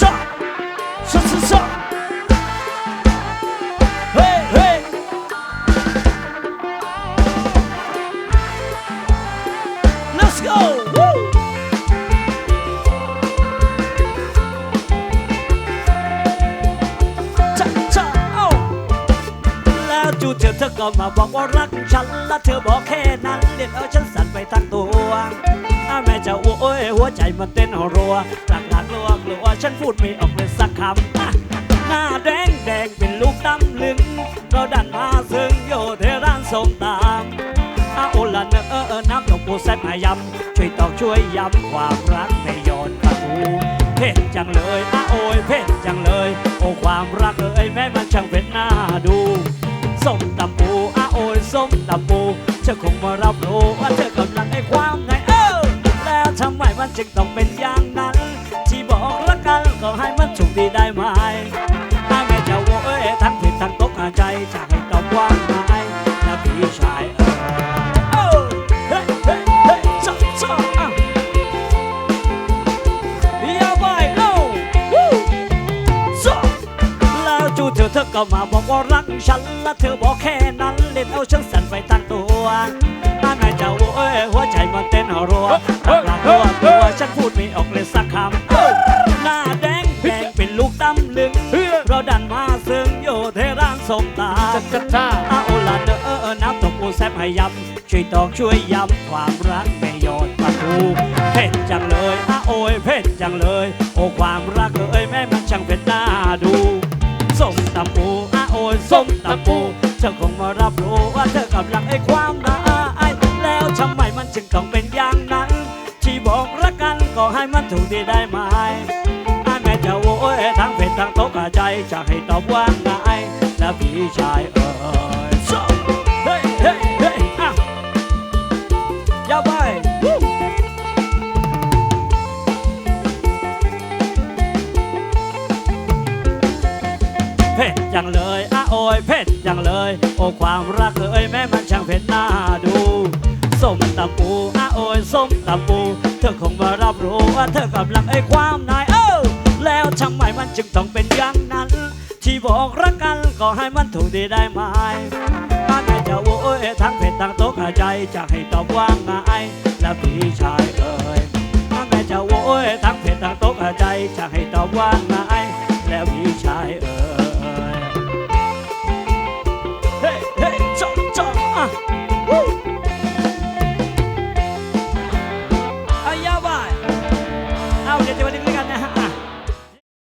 ชอบชอบชอบเฮ้เฮ้ let's go Woo! จู่เธอเธอก็มาบอกว่ารักฉันและเธอบอกแค่นั้นเด็ดเอาฉันสั่นไปทั้งตัวแม่จะอ้วโอ้ยหัวใจมันเต้นรัวจาก ฉันพูดไม่ออกเลยสักคำหน้าแดงแดงเป็นลูกตำลึงเราดันมาซึ่งโยเทร้านสมตำอาโอละเนอเออเออน้ำตกปูแซ่บมายำช่วยตอกช่วยย้ำความรักในโยนประตูเผ็ดจังเลยอาโอยเผ็ดจังเลย โอ้ความรักเอ้ยแม่มันช่างเป็นหน้าดูส้มตำปูอาโอยส้มตำปูเธอคงมารับรู้ว่าเธอกำลังให้ความในเออแล้วทำไมมันจึงต้อง ก็ให้มันถูกดีได้ไหมถ้าแม่จะโว้ยทั้งผิดทั้งตกใจจะให้ตอบว่าไงนะพี่ชายเออเฮ้เฮ้เฮ้ชอบชอบอะอย่าไปเอ้าวู้ชอบแล้วจู่เธอเธอก็มาบอกว่ารักฉันและเธอบอกแค่นั้นเล่นเอาฉันสั่นไปตั้งตัวถ้าแม่จะโว้ ลูกตำลึงเราดันมาซึ่งโยเทร้านสมตาจัดจัดจ้าอาโอลาเดอเออเออน้ำตกปูแซบให้ย้ำช่วยตอกช่วยย้ำความรักไม่โยนประตูเผ็ดจังเลยอาโอยเผ็ดจังเลย โอ้ความรักเอ้ยแม่มันช่างเผ็ดน่าดูส้มตำปูอาโอยส้มตำปูเธอคงมารับรู้ว่าเธอกำลังให้ความน่าอายแล้วทำไมมันจึงต้องเป็นอย่างนั้นที่บอกรักกันก็ให้มันถูกดีได้ไหมถ้า จจะให้ตอบว่าไงแล้วพี่ชายเอ่ยเฮ้ยเฮ้ยเฮ้ยอะอย่าไปเผ็ดจังเลยอะโอ้ยเผ็ดจังเลย โอ้ความรักเอ้ยแม่มันช่างเผ็ดน่าดูส้มตำปูอะโอ้ยส้มตำปูเธอคงมารับรู้ว่าเธอกำลังไอ้ความนายเออแล้วทำไมมันจึงต้องเป็นอย่าง บอกรักกันก็ให้มันถูกดีได้ไหมถ้าแม่จะโว้ยทั้งเผ็ดทั้งโต๊ะใจจะให้ตอบว่าไงแล้วพี่ชายเอ่ยถ้าแม่จะโว้ยทั้งเผ็ดทั้งโต๊ะใจจะให้ตอบว่าไง